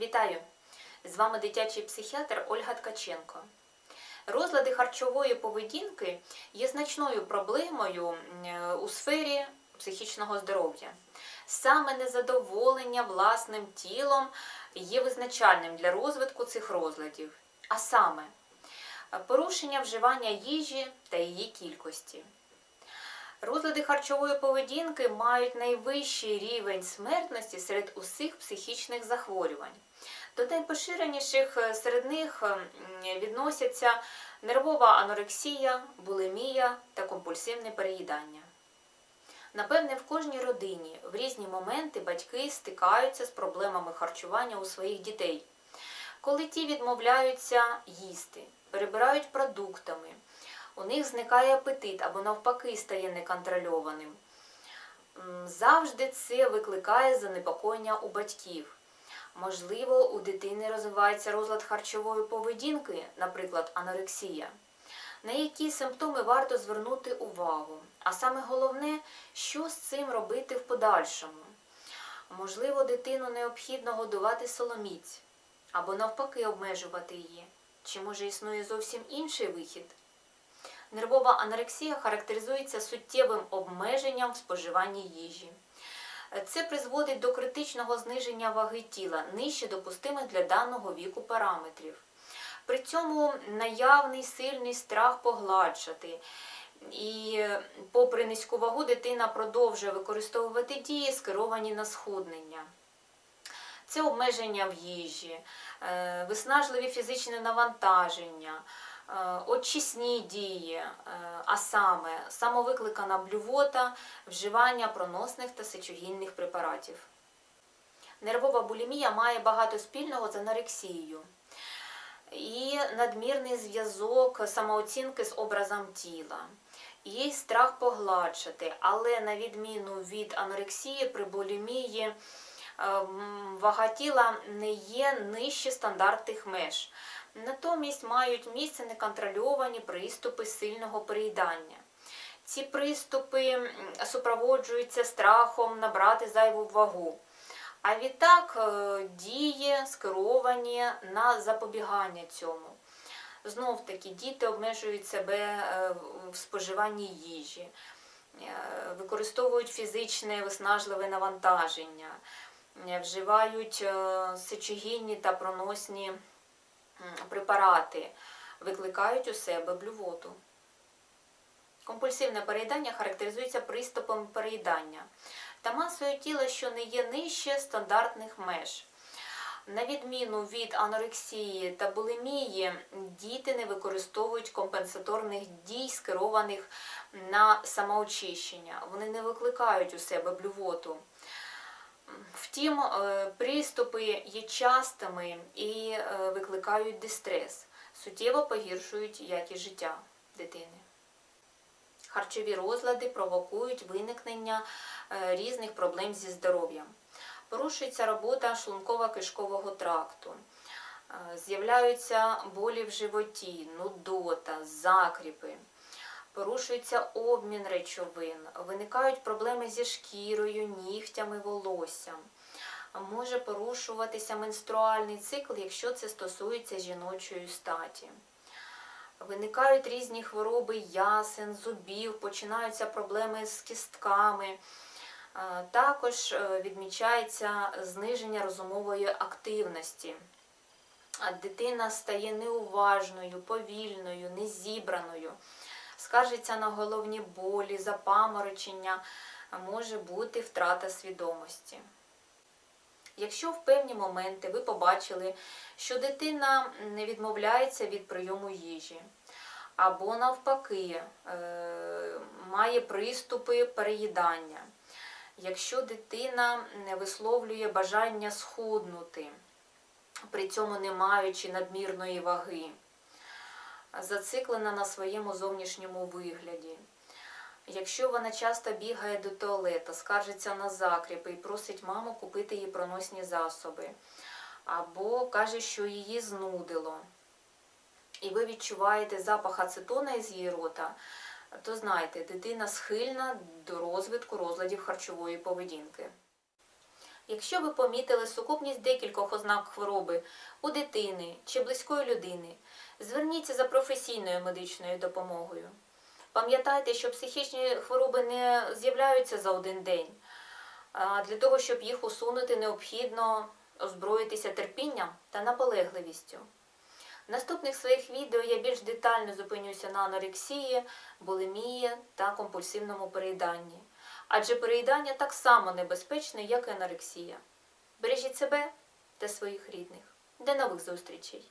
Вітаю! З вами дитячий психіатр Ольга Ткаченко. Розлади харчової поведінки є значною проблемою у сфері психічного здоров'я. Саме незадоволення власним тілом є визначальним для розвитку цих розладів, а саме порушення вживання їжі та її кількості. Розлади харчової поведінки мають найвищий рівень смертності серед усіх психічних захворювань. До найпоширеніших е, серед них відносяться нервова анорексія, булимія та компульсивне переїдання. Напевне, в кожній родині в різні моменти батьки стикаються з проблемами харчування у своїх дітей. Коли ті відмовляються їсти, перебирають продуктами, у них зникає апетит або навпаки стає неконтрольованим. Завжди це викликає занепокоєння у батьків. Можливо, у дитини розвивається розлад харчової поведінки, наприклад, анорексія. На які симптоми варто звернути увагу? А саме головне, що з цим робити в подальшому? Можливо, дитину необхідно годувати соломіць або навпаки обмежувати її. Чи може існує зовсім інший вихід? Нервова анорексія характеризується суттєвим обмеженням в споживанні їжі. Це призводить до критичного зниження ваги тіла нижче допустимих для даного віку параметрів. При цьому наявний сильний страх погладшати. І попри низьку вагу дитина продовжує використовувати дії, скеровані на схуднення. Це обмеження в їжі, е, виснажливі фізичні навантаження, очисні дії, е, а саме самовикликана блювота, вживання проносних та сечогінних препаратів. Нервова булімія має багато спільного з анорексією і надмірний зв'язок самооцінки з образом тіла. Є страх погладшати, але на відміну від анорексії при булімії вага тіла не є нижче стандартних меж. Натомість мають місце неконтрольовані приступи сильного переїдання. Ці приступи супроводжуються страхом набрати зайву вагу. А відтак е, дії скеровані на запобігання цьому. Знов таки діти обмежують себе е, в споживанні їжі, е, використовують фізичне виснажливе навантаження, е, вживають е, сечогінні та проносні препарати, викликають у себе блювоту. Компульсивне переїдання характеризується приступом переїдання та масою тіла, що не є нижче стандартних меж. На відміну від анорексії та булимії, діти не використовують компенсаторних дій, скерованих на самоочищення. Вони не викликають у себе блювоту. Втім, е, приступи є частими і е, викликають дистрес, суттєво погіршують якість життя дитини. Харчові розлади провокують виникнення е, різних проблем зі здоров'ям. Порушується робота шлунково-кишкового тракту, з'являються болі в животі, нудота, закріпи, порушується обмін речовин, виникають проблеми зі шкірою, нігтями, волоссям. Може порушуватися менструальний цикл, якщо це стосується жіночої статі. Виникають різні хвороби ясен, зубів, починаються проблеми з кістками. Також е, відмічається зниження розумової активності. Дитина стає неуважною, повільною, незібраною, скаржиться на головні болі, запаморочення, може бути втрата свідомості. Якщо в певні моменти ви побачили, що дитина не відмовляється від прийому їжі, або навпаки е, має приступи переїдання, якщо дитина не висловлює бажання схуднути, при цьому не маючи надмірної ваги, зациклена на своєму зовнішньому вигляді. Якщо вона часто бігає до туалета, скаржиться на закріпи і просить маму купити їй проносні засоби, або каже, що її знудило, і ви відчуваєте запах ацетона із її рота, то знайте, дитина схильна до розвитку розладів харчової поведінки. Якщо ви помітили сукупність декількох ознак хвороби у дитини чи близької людини, зверніться за професійною медичною допомогою. Пам'ятайте, що психічні хвороби не з'являються за один день. Для того, щоб їх усунути, необхідно озброїтися терпінням та наполегливістю. В наступних своїх відео я більш детально зупинюся на анорексії, булімії та компульсивному переїданні. Адже переїдання так само небезпечне, як і анорексія. Бережіть себе та своїх рідних. До нових зустрічей!